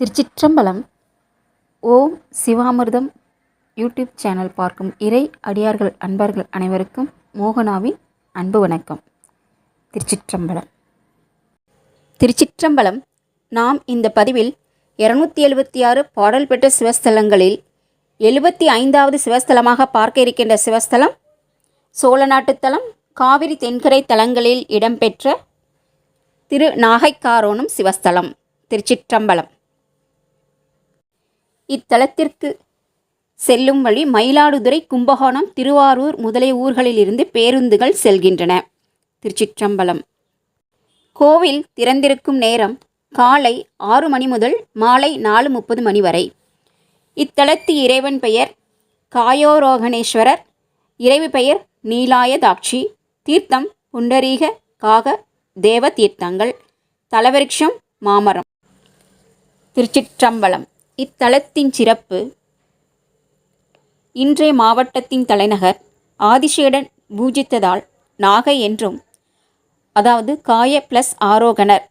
திருச்சிற்றம்பலம். ஓம் சிவாமிர்தம் YouTube channel பார்க்கும் இறை அடியார்கள் அன்பர்கள் அனைவருக்கும் மோகனாவின் அன்பு வணக்கம். திருச்சிற்றம்பலம். திருச்சிற்றம்பலம் நாம் இந்த பதிவில் இருநூத்தி எழுபத்தி ஆறு பாடல் பெற்ற சிவஸ்தலங்களில் எழுபத்தி ஐந்தாவது சிவஸ்தலமாக பார்க்க இருக்கின்ற சிவஸ்தலம் சோழநாட்டுத்தலம் காவிரி தென்கரை தலங்களில் இடம்பெற்ற திரு நாகைக்காரோணம் சிவஸ்தலம் திருச்சிற்றம்பலம். இத்தலத்திற்கு செல்லும் வழி மயிலாடுதுறை கும்பகோணம் திருவாரூர் முதலிய ஊர்களிலிருந்து பேருந்துகள் செல்கின்றன. திருச்சிற்றம்பலம். கோவில் திறந்திருக்கும் நேரம் காலை ஆறு மணி முதல் மாலை நாலு முப்பது மணி வரை. இத்தலத்து இறைவன் பெயர் காயோரோகணேஸ்வரர். இறைவு பெயர் நீலாயதாட்சி. தீர்த்தம் புண்டரீக காக தேவ தீர்த்தங்கள் தலவிருட்சம் மாமரம். திருச்சிற்றம்பலம். இத்தலத்தின் சிறப்பு. இன்றைய மாவட்டத்தின் தலைநகர் ஆதிசேடன் பூஜித்ததால் நாகை என்றும் அதாவது காய பிளஸ் ஆரோகணர்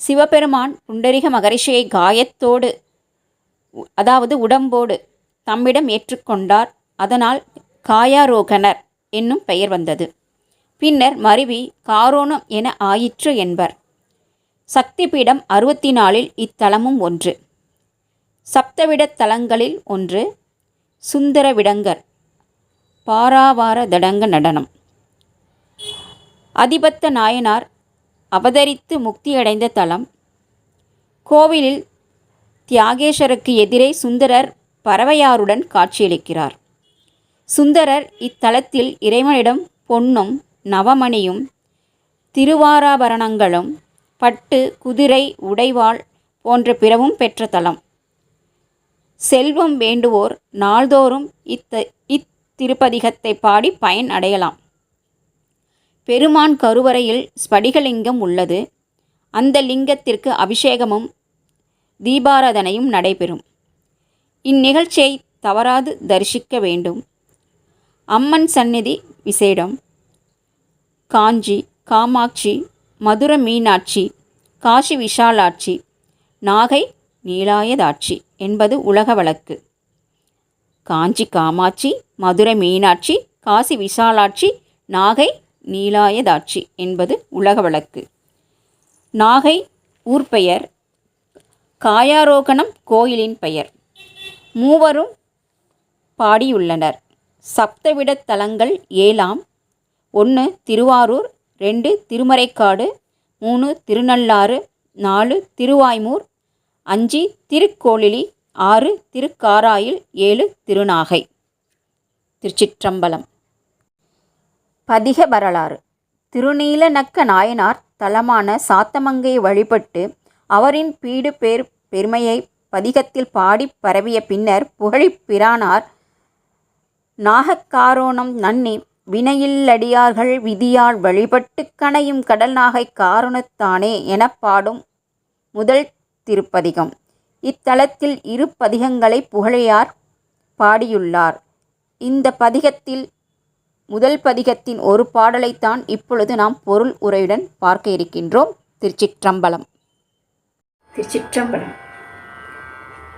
சிவபெருமான் புண்டரிக மகரிஷியை காயத்தோடு அதாவது உடம்போடு தம்மிடம் ஏற்றுக்கொண்டார். அதனால் காயாரோகணர் என்னும் பெயர் வந்தது. பின்னர் மருவி காரோணம் என ஆயிற்று என்பர். சக்தி பீடம் அறுபத்தி நாலில் இத்தலமும் ஒன்று. சப்தவிடத் தலங்களில் ஒன்று சுந்தரவிடங்கர் பாராவார தடங்க நடனம். அதிபத்த நாயனார் அவதரித்து முக்தியடைந்த தலம். கோவிலில் தியாகேஸ்வருக்கு எதிரே சுந்தரர் பறவையாருடன் காட்சியளிக்கிறார். சுந்தரர் இத்தலத்தில் இறைவனிடம் பொன்னும் நவமணியும் திருவாராபரணங்களும் பட்டு குதிரை உடைவாள் போன்ற பிறவும் பெற்ற தலம். செல்வம் வேண்டுவோர் நாள்தோறும் இத்த இத்திருப்பதிகத்தை பாடி பயன் அடையலாம். பெருமான் கருவறையில் ஸ்படிகலிங்கம் உள்ளது. அந்த லிங்கத்திற்கு அபிஷேகமும் தீபாராதனையும் நடைபெறும். இந்நிகழ்ச்சியை தவறாது தரிசிக்க வேண்டும். அம்மன் சந்நிதி விசேடம். காஞ்சி காமாட்சி மதுர மீனாட்சி காசி விஷாலாட்சி நாகை நீலாயதாட்சி. என்பது உலக வழக்கு. காஞ்சி காமாட்சி மதுரை மீனாட்சி காசி விசாலாட்சி நாகை நீலாயதாட்சி என்பது உலக வழக்கு. நாகை ஊர் பெயர் காயாரோகணம் கோயிலின் பெயர். மூவரும் பாடியுள்ளனர். சப்தவிடத் தலங்கள் ஏழாம். ஒன்று திருவாரூர் ரெண்டு திருமறைக்காடு மூணு திருநள்ளாறு நாலு திருவாய்மூர் அஞ்சு திருக்கோளிலி ஆறு திருக்காராயில் ஏழு திருநாகை. திருச்சிற்றம்பலம். பதிக வரலாறு. திருநீலநக்க நாயனார் தலமான சாத்தமங்கையை வழிபட்டு அவரின் பீடு பேர் பெருமையை பதிகத்தில் பாடி பரவிய பின்னர் புகழி பிரானார் நாகக்காரோணம் நன்னி வினையில்லடியார்கள் விதியால் வழிபட்டு கனையும் கடல் நாகை காரணத்தானே எனப் பாடும் முதல் திருப்பதிகம். இத்தலத்தில் இரு பதிகங்களை புகழையார் பாடியுள்ளார். இந்த பதிகத்தில் முதல் பதிகத்தின் ஒரு பாடலைத்தான் இப்பொழுது நாம் பொருள் உரையுடன் பார்க்க இருக்கின்றோம். திருச்சிற்றம்பலம். திருச்சிற்றம்பலம்.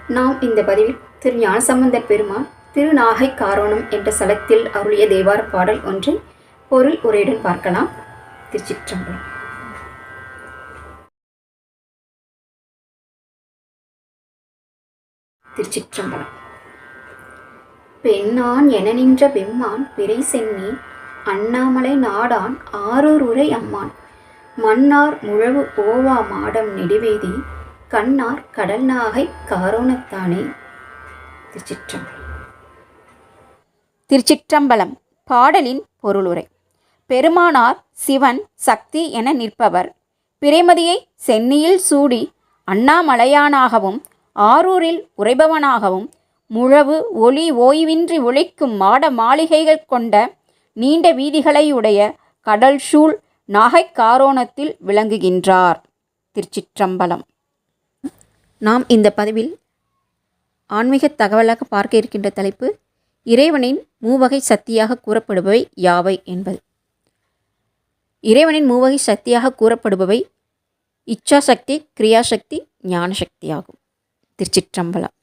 நாம் இந்த பதிவில் திரு ஞானசம்பந்தர் பெருமான் திருநாகை காரோணம் என்ற ஸ்தலத்தில் அருளிய தேவார பாடல் ஒன்றை பொருள் உரையுடன் பார்க்கலாம். திருச்சிற்றம்பலம். திருச்சிற்றம்பலம். பெண்ணான் என நின்ற பெம்மான் பிறை சென்னி அண்ணாமலை நாடான் ஆரூர் உரை அம்மான். மன்னார் முழவு ஓவா மாடம் நெடுவேதி கண்ணார் கடல் நாகை காரோணத்தானே. திருச்சிற்றம்பலம். திருச்சிற்றம்பலம் பாடலின் பொருளுரை. பெருமானார் சிவன் சக்தி என நிற்பவர். பிறைமதியை சென்னியில் சூடி அண்ணாமலையானாகவும் ஆரூரில் உறைபவனாகவும் முழவு ஒளி ஓய்வின்றி ஒழிக்கும் மாட மாளிகைகள் கொண்ட நீண்ட வீதிகளையுடைய கடல் சூழ் நாகைக்காரோணத்தில் விளங்குகின்றார். திருச்சிற்றம்பலம். நாம் இந்த பதிவில் ஆன்மீக தகவலாக பார்க்க இருக்கின்ற தலைப்பு இறைவனின் மூவகை சக்தியாக கூறப்படுபவை யாவை என்பது. இறைவனின் மூவகை சக்தியாக கூறப்படுபவை இச்சாசக்தி கிரியாசக்தி ஞானசக்தி ஆகும். திருச்சிற்றம்பலம்.